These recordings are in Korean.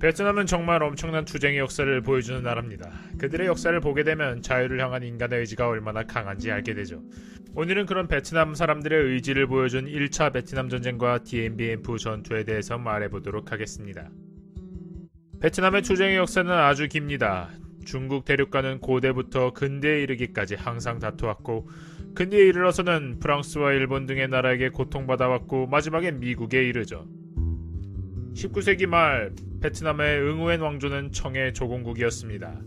베트남은 정말 엄청난 투쟁의 역사를 보여주는 나라입니다. 그들의 역사를 보게 되면 자유를 향한 인간의 의지가 얼마나 강한지 알게 되죠. 오늘은 그런 베트남 사람들의 의지를 보여준 1차 베트남 전쟁과 DMBF 전투에 대해서 말해보도록 하겠습니다. 베트남의 투쟁의 역사는 아주 깁니다. 중국 대륙과는 고대부터 근대에 이르기까지 항상 다투었고 근대에 이르러서는 프랑스와 일본 등의 나라에게 고통받아왔고 마지막에 미국에 이르죠. 19세기 말 베트남의 응우엔 왕조는 청의 조공국이었습니다.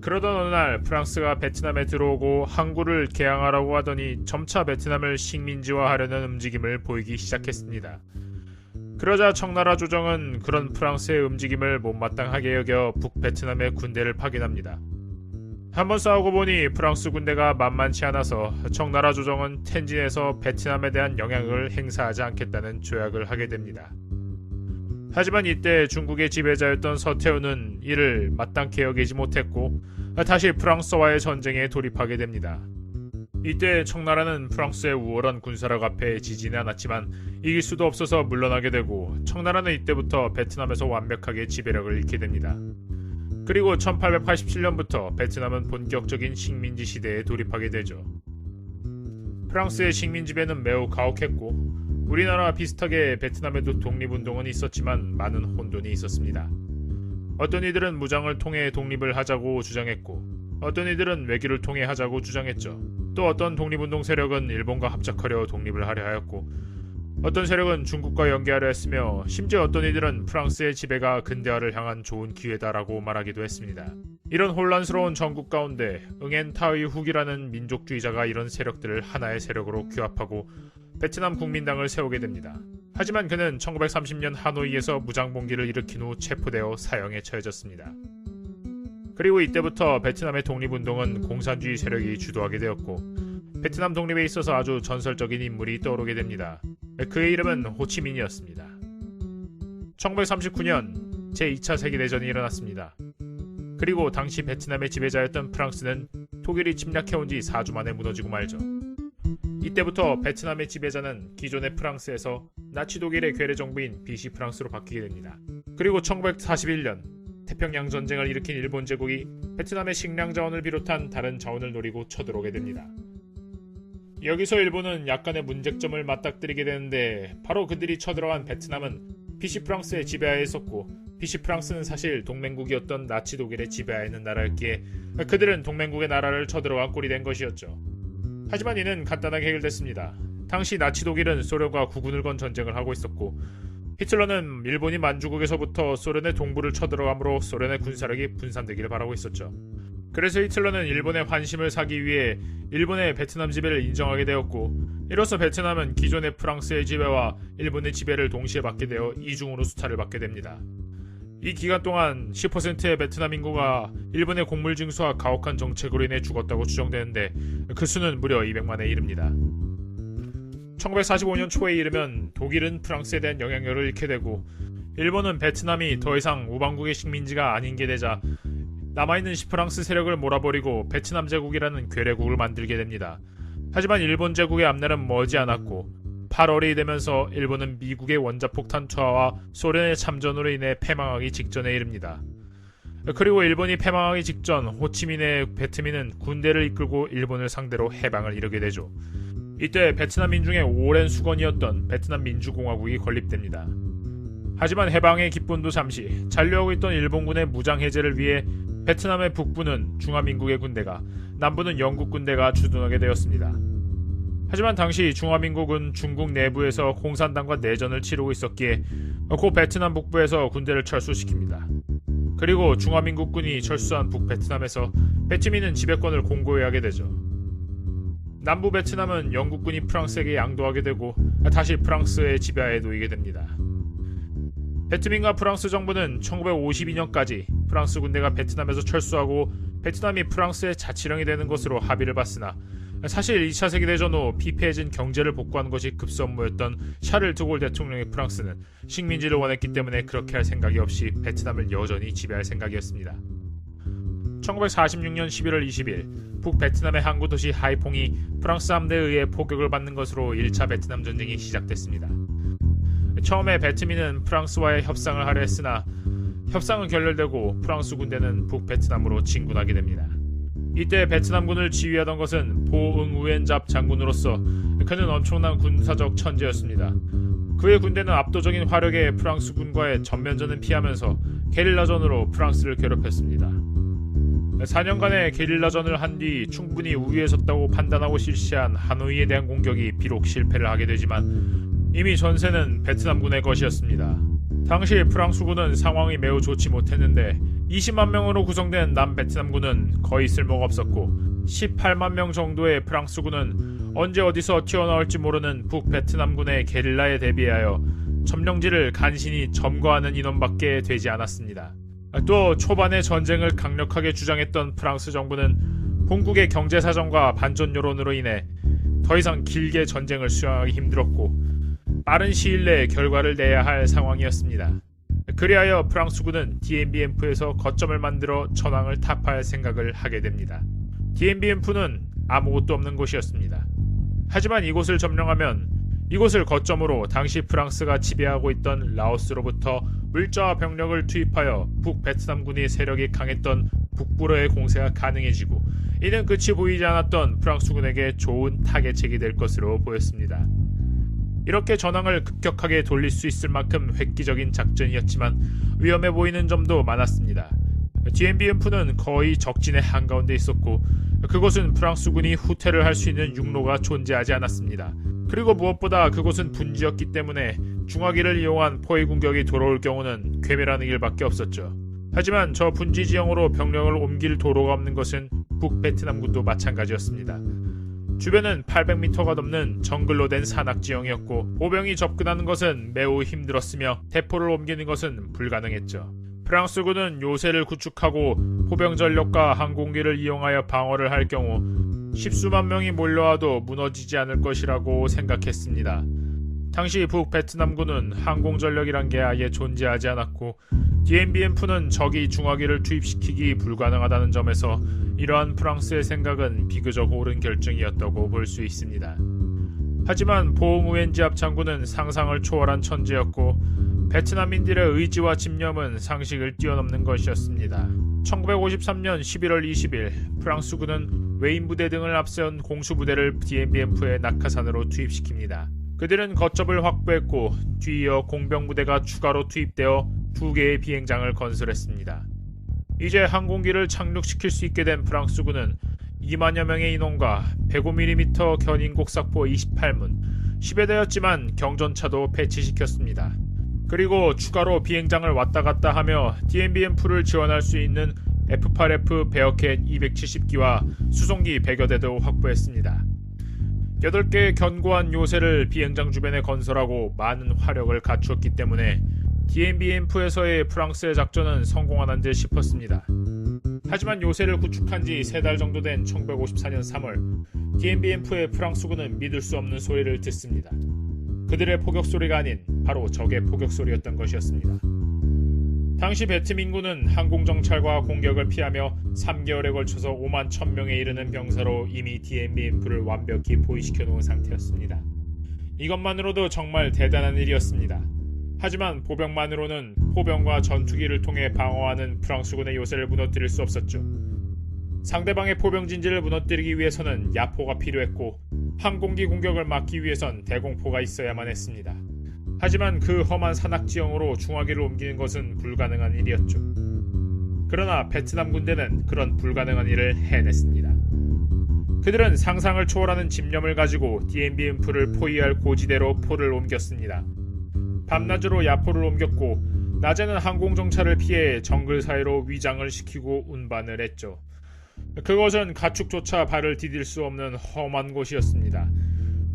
그러던 어느 날 프랑스가 베트남에 들어오고 항구를 개항하라고 하더니 점차 베트남을 식민지화하려는 움직임을 보이기 시작했습니다. 그러자 청나라 조정은 그런 프랑스의 움직임을 못마땅하게 여겨 북베트남에 군대를 파견합니다. 한번 싸우고 보니 프랑스 군대가 만만치 않아서 청나라 조정은 텐진에서 베트남에 대한 영향을 행사하지 않겠다는 조약을 하게 됩니다. 하지만 이때 중국의 지배자였던 서태후는 이를 마땅히 여기지 못했고 다시 프랑스와의 전쟁에 돌입하게 됩니다. 이때 청나라는 프랑스의 우월한 군사력 앞에 지지는 않았지만 이길 수도 없어서 물러나게 되고 청나라는 이때부터 베트남에서 완벽하게 지배력을 잃게 됩니다. 그리고 1887년부터 베트남은 본격적인 식민지 시대에 돌입하게 되죠. 프랑스의 식민 지배는 매우 가혹했고 우리나라와 비슷하게 베트남에도 독립운동은 있었지만 많은 혼돈이 있었습니다. 어떤 이들은 무장을 통해 독립을 하자고 주장했고 어떤 이들은 외교를 통해 하자고 주장했죠. 또 어떤 독립운동 세력은 일본과 합작하려 독립을 하려 하였고 어떤 세력은 중국과 연계하려 했으며 심지어 어떤 이들은 프랑스의 지배가 근대화를 향한 좋은 기회다라고 말하기도 했습니다. 이런 혼란스러운 전국 가운데 응엔 타의 훅이라는 민족주의자가 이런 세력들을 하나의 세력으로 규합하고 베트남 국민당을 세우게 됩니다. 하지만 그는 1930년 하노이에서 무장봉기를 일으킨 후 체포되어 사형에 처해졌습니다. 그리고 이때부터 베트남의 독립운동은 공산주의 세력이 주도하게 되었고 베트남 독립에 있어서 아주 전설적인 인물이 떠오르게 됩니다. 그의 이름은 호치민이었습니다. 1939년 제2차 세계대전이 일어났습니다. 그리고 당시 베트남의 지배자였던 프랑스는 독일이 침략해온 지 4주 만에 무너지고 말죠. 이때부터 베트남의 지배자는 기존의 프랑스에서 나치 독일의 괴뢰 정부인 비시 프랑스로 바뀌게 됩니다. 그리고 1941년 태평양 전쟁을 일으킨 일본 제국이 베트남의 식량 자원을 비롯한 다른 자원을 노리고 쳐들어오게 됩니다. 여기서 일본은 약간의 문제점을 맞닥뜨리게 되는데 바로 그들이 쳐들어간 베트남은 비시 프랑스의 지배하에 있었고 비시 프랑스는 사실 동맹국이었던 나치 독일의 지배하에 있는 나라였기에 그들은 동맹국의 나라를 쳐들어간 꼴이 된 것이었죠. 하지만 이는 간단하게 해결됐습니다. 당시 나치 독일은 소련과 구군을 건 전쟁을 하고 있었고 히틀러는 일본이 만주국에서부터 소련의 동부를 쳐들어감으로 소련의 군사력이 분산되기를 바라고 있었죠. 그래서 히틀러는 일본의 환심을 사기 위해 일본의 베트남 지배를 인정하게 되었고 이로써 베트남은 기존의 프랑스의 지배와 일본의 지배를 동시에 받게 되어 이중으로 수탈을 받게 됩니다. 이 기간 동안 10%의 베트남 인구가 일본의 곡물 징수와 가혹한 정책으로 인해 죽었다고 추정되는데 그 수는 무려 200만에 이릅니다. 1945년 초에 이르면 독일은 프랑스에 대한 영향력을 잃게 되고 일본은 베트남이 더 이상 우방국의 식민지가 아닌 게 되자 남아있는 시프랑스 세력을 몰아버리고 베트남 제국이라는 괴뢰국을 만들게 됩니다. 하지만 일본 제국의 앞날은 머지 않았고 8월이 되면서 일본은 미국의 원자폭탄 투하와 소련의 참전으로 인해 패망하기 직전에 이릅니다. 그리고 일본이 패망하기 직전 호치민의 베트민은 군대를 이끌고 일본을 상대로 해방을 이루게 되죠. 이때 베트남 민중의 오랜 수건이었던 베트남 민주공화국이 건립됩니다. 하지만 해방의 기쁨도 잠시 잔류하고 있던 일본군의 무장 해제를 위해 베트남의 북부는 중화민국의 군대가 남부는 영국 군대가 주둔하게 되었습니다. 하지만 당시 중화민국은 중국 내부에서 공산당과 내전을 치르고 있었기에 고 베트남 북부에서 군대를 철수시킵니다. 그리고 중화민국군이 철수한 북베트남에서 베트민은 지배권을 공고히 하게 되죠. 남부 베트남은 영국군이 프랑스에게 양도하게 되고 다시 프랑스의 지배하에 놓이게 됩니다. 베트민과 프랑스 정부는 1952년까지 프랑스 군대가 베트남에서 철수하고 베트남이 프랑스의 자치령이 되는 것으로 합의를 봤으나 사실 2차 세계대전 후 피폐해진 경제를 복구하는 것이 급선무였던 샤를 드골 대통령의 프랑스는 식민지를 원했기 때문에 그렇게 할 생각이 없이 베트남을 여전히 지배할 생각이었습니다. 1946년 11월 20일 북베트남의 항구 도시 하이퐁이 프랑스 함대에 의해 포격을 받는 것으로 1차 베트남 전쟁이 시작됐습니다. 처음에 베트민은 프랑스와의 협상을 하려 했으나 협상은 결렬되고 프랑스 군대는 북베트남으로 진군하게 됩니다. 이때 베트남군을 지휘하던 것은 보응우엔잡 장군으로서 그는 엄청난 군사적 천재였습니다. 그의 군대는 압도적인 화력의 프랑스 군과의 전면전은 피하면서 게릴라전으로 프랑스를 괴롭혔습니다. 4년간의 게릴라전을 한 뒤 충분히 우위에 섰다고 판단하고 실시한 하노이에 대한 공격이 비록 실패를 하게 되지만 이미 전세는 베트남군의 것이었습니다. 당시 프랑스군은 상황이 매우 좋지 못했는데 20만 명으로 구성된 남베트남군은 거의 쓸모가 없었고 18만 명 정도의 프랑스군은 언제 어디서 튀어나올지 모르는 북베트남군의 게릴라에 대비하여 점령지를 간신히 점거하는 인원밖에 되지 않았습니다. 또 초반에 전쟁을 강력하게 주장했던 프랑스 정부는 본국의 경제 사정과 반전 여론으로 인해 더 이상 길게 전쟁을 수행하기 힘들었고 빠른 시일 내에 결과를 내야 할 상황이었습니다. 그리하여 프랑스군은 DMBM프에서 거점을 만들어 전황을 타파할 생각을 하게 됩니다. DMBM프는 아무것도 없는 곳이었습니다. 하지만 이곳을 점령하면 이곳을 거점으로 당시 프랑스가 지배하고 있던 라오스로부터 물자와 병력을 투입하여 북 베트남군이 세력이 강했던 북부로의 공세가 가능해지고 이는 끝이 보이지 않았던 프랑스군에게 좋은 타겟책이 될 것으로 보였습니다. 이렇게 전황을 급격하게 돌릴 수 있을 만큼 획기적인 작전이었지만 위험해 보이는 점도 많았습니다. DMBM프는 거의 적진의 한가운데 있었고 그곳은 프랑스군이 후퇴를 할 수 있는 육로가 존재하지 않았습니다. 그리고 무엇보다 그곳은 분지였기 때문에 중화기를 이용한 포위 공격이 돌아올 경우는 괴멸하는 길밖에 없었죠. 하지만 저 분지 지형으로 병력을 옮길 도로가 없는 것은 북베트남군도 마찬가지였습니다. 주변은 800m가 넘는 정글로 된 산악 지형이었고 보병이 접근하는 것은 매우 힘들었으며 대포를 옮기는 것은 불가능했죠. 프랑스군은 요새를 구축하고 포병 전력과 항공기를 이용하여 방어를 할 경우 십수만 명이 몰려와도 무너지지 않을 것이라고 생각했습니다. 당시 북베트남군은 항공전력이란 게 아예 존재하지 않았고 DMBM프는 적이 중화기를 투입시키기 불가능하다는 점에서 이러한 프랑스의 생각은 비교적 옳은 결정이었다고 볼 수 있습니다. 하지만 보응우엔지압 장군은 상상을 초월한 천재였고 베트남인들의 의지와 집념은 상식을 뛰어넘는 것이었습니다. 1953년 11월 20일 프랑스군은 웨인 부대 등을 앞세운 공수부대를 DMBM프의 낙하산으로 투입시킵니다. 그들은 거점을 확보했고 뒤이어 공병부대가 추가로 투입되어 두 개의 비행장을 건설했습니다. 이제 항공기를 착륙시킬 수 있게 된 프랑스군은 2만여 명의 인원과 105mm 견인 곡삭포 28문, 10여 대였지만 경전차도 배치시켰습니다. 그리고 추가로 비행장을 왔다 갔다 하며 DMBM프를 지원할 수 있는 F8F 베어캣 270기와 수송기 100여 대도 확보했습니다. 8개의 견고한 요새를 비행장 주변에 건설하고 많은 화력을 갖추었기 때문에 DMBM프에서의 프랑스의 작전은 성공하는 듯 싶었습니다. 하지만 요새를 구축한 지세달 정도 된 1954년 3월 DMBM프의 프랑스군은 믿을 수 없는 소리를 듣습니다. 그들의 포격 소리가 아닌 바로 적의 포격 소리였던 것이었습니다. 당시 베트 민군은 항공정찰과 공격을 피하며 3개월에 걸쳐서 5만 1000명에 이르는 병사로 이미 DMBM프를 완벽히 포위시켜 놓은 상태였습니다. 이것만으로도 정말 대단한 일이었습니다. 하지만 보병만으로는 포병과 전투기를 통해 방어하는 프랑스군의 요새를 무너뜨릴 수 없었죠. 상대방의 포병 진지를 무너뜨리기 위해서는 야포가 필요했고 항공기 공격을 막기 위해선 대공포가 있어야만 했습니다. 하지만 그 험한 산악 지형으로 중화기를 옮기는 것은 불가능한 일이었죠. 그러나 베트남 군대는 그런 불가능한 일을 해냈습니다. 그들은 상상을 초월하는 집념을 가지고 DMBM프를 포위할 고지대로 포를 옮겼습니다. 밤낮으로 야포를 옮겼고 낮에는 항공정찰을 피해 정글 사이로 위장을 시키고 운반을 했죠. 그것은 가축조차 발을 디딜 수 없는 험한 곳이었습니다.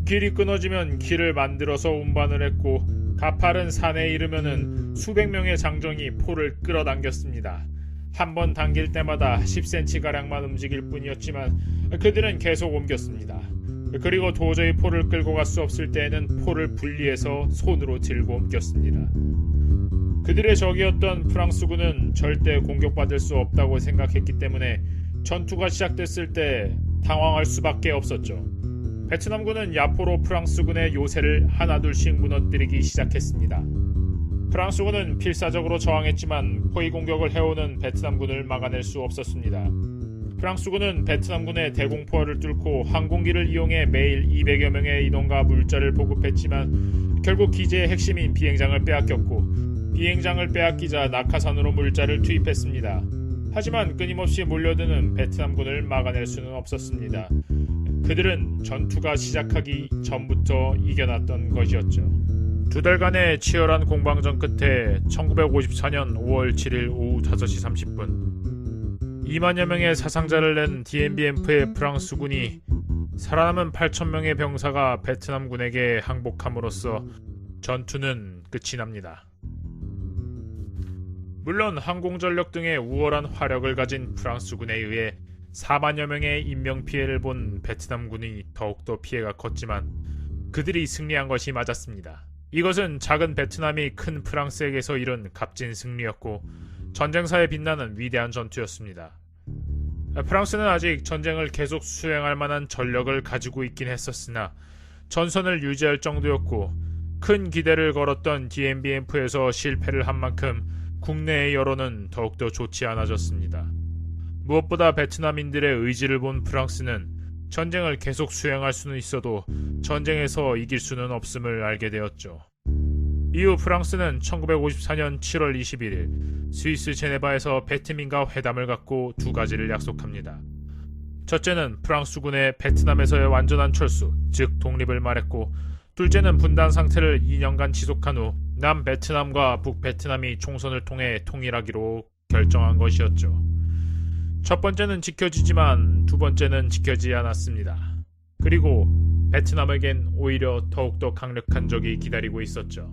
길이 끊어지면 길을 만들어서 운반을 했고 가파른 산에 이르면은 수백 명의 장정이 포를 끌어당겼습니다. 한 번 당길 때마다 10cm 가량만 움직일 뿐이었지만 그들은 계속 옮겼습니다. 그리고 도저히 포를 끌고 갈 수 없을 때에는 포를 분리해서 손으로 들고 옮겼습니다. 그들의 적이었던 프랑스군은 절대 공격받을 수 없다고 생각했기 때문에 전투가 시작됐을 때 당황할 수밖에 없었죠. 베트남군은 야포로 프랑스군의 요새를 하나둘씩 무너뜨리기 시작했습니다. 프랑스군은 필사적으로 저항했지만 포위 공격을 해오는 베트남군을 막아낼 수 없었습니다. 프랑스군은 베트남군의 대공포화를 뚫고 항공기를 이용해 매일 200여 명의 인원과 물자를 보급했지만 결국 기제의 핵심인 비행장을 빼앗겼고 비행장을 빼앗기자 낙하산으로 물자를 투입했습니다. 하지만 끊임없이 몰려드는 베트남군을 막아낼 수는 없었습니다. 그들은 전투가 시작하기 전부터 이겨놨던 것이었죠. 두 달간의 치열한 공방전 끝에 1954년 5월 7일 오후 5시 30분 2만여 명의 사상자를 낸 DMBMF의 프랑스군이 살아남은 8천 명의 병사가 베트남군에게 항복함으로써 전투는 끝이 납니다. 물론 항공전력 등의 우월한 화력을 가진 프랑스군에 의해 4만여 명의 인명 피해를 본 베트남군이 더욱더 피해가 컸지만 그들이 승리한 것이 맞았습니다. 이것은 작은 베트남이 큰 프랑스에게서 이룬 값진 승리였고 전쟁사에 빛나는 위대한 전투였습니다. 프랑스는 아직 전쟁을 계속 수행할 만한 전력을 가지고 있긴 했었으나 전선을 유지할 정도였고 큰 기대를 걸었던 DMBMF에서 실패를 한 만큼 국내의 여론은 더욱더 좋지 않아졌습니다. 무엇보다 베트남인들의 의지를 본 프랑스는 전쟁을 계속 수행할 수는 있어도 전쟁에서 이길 수는 없음을 알게 되었죠. 이후 프랑스는 1954년 7월 21일 스위스 제네바에서 베트민과 회담을 갖고 두 가지를 약속합니다. 첫째는 프랑스군의 베트남에서의 완전한 철수, 즉 독립을 말했고, 둘째는 분단 상태를 2년간 지속한 후 남베트남과 북베트남이 총선을 통해 통일하기로 결정한 것이었죠. 첫 번째는 지켜지지만 두 번째는 지켜지지 않았습니다. 그리고 베트남에겐 오히려 더욱더 강력한 적이 기다리고 있었죠.